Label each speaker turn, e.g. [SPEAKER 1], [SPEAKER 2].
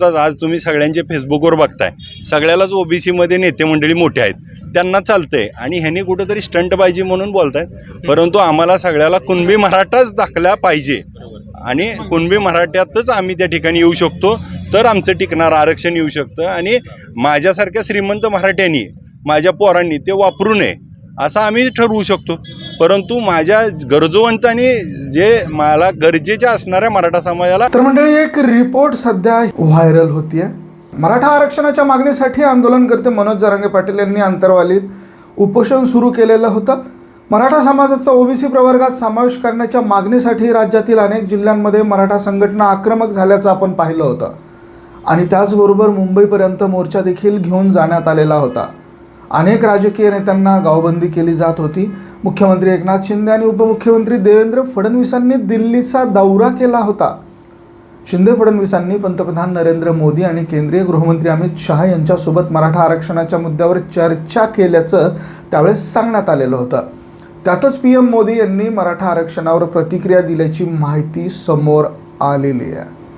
[SPEAKER 1] आज तुम्ही सगळ्यांचे फेसबुकवर बघताय. सगळ्यालाच ओबीसीमध्ये नेते मंडळी मोठे आहेत. त्यांना चालतंय. आणि ह्यांनी कुठंतरी स्टंटबाजी म्हणून बोलतायत. परंतु आम्हाला सगळ्याला कुणबी मराठाच दाखला पाहिजे. आणि कुणबी मराठ्यातच आम्ही त्या ठिकाणी येऊ शकतो. तर आमचं टिकणारं आरक्षण येऊ शकतं. आणि माझ्यासारख्या श्रीमंत मराठ्यांनी माझ्या पोरांनी ते वापरू नये. असं आम्ही ठरवू शकतो. परंतु माझ्या गरजवंतांनी जे मला गरजेच्या असणाऱ्या मराठा समाजाला
[SPEAKER 2] तर मंडळी एक रिपोर्ट सध्या व्हायरल होतीये. मराठा आरक्षणाच्या मागणीसाठी आंदोलनकर्ते मनोज जरांगे पाटील यांनी अंतरवालीत उपोषण सुरू केलेलं होतं. मराठा समाजाचा ओबीसी प्रवर्गात समावेश करण्याच्या मागणीसाठी राज्यातील अनेक जिल्ह्यांमध्ये मराठा संघटना आक्रमक झाल्याचं आपण पाहिलं होतं. आणि त्याचबरोबर मुंबईपर्यंत मोर्चा देखील घेऊन जाण्यात आलेला होता. अनेक राजकीय नेत्यांना गावबंदी केली जात होती. मुख्यमंत्री एकनाथ शिंदे आणि उपमुख्यमंत्री देवेंद्र फडणवीसांनी दिल्लीचा दौरा केला होता. शिंदे फडणवीसांनी पंतप्रधान नरेंद्र मोदी आणि केंद्रीय गृहमंत्री अमित शहा यांच्यासोबत मराठा आरक्षणाच्या मुद्द्यावर चर्चा केल्याचं त्यावेळेस सांगण्यात आलेलं होतं. त्यातच पी एम मोदी यांनी मराठा आरक्षणावर प्रतिक्रिया दिल्याची माहिती समोर आलेली आहे.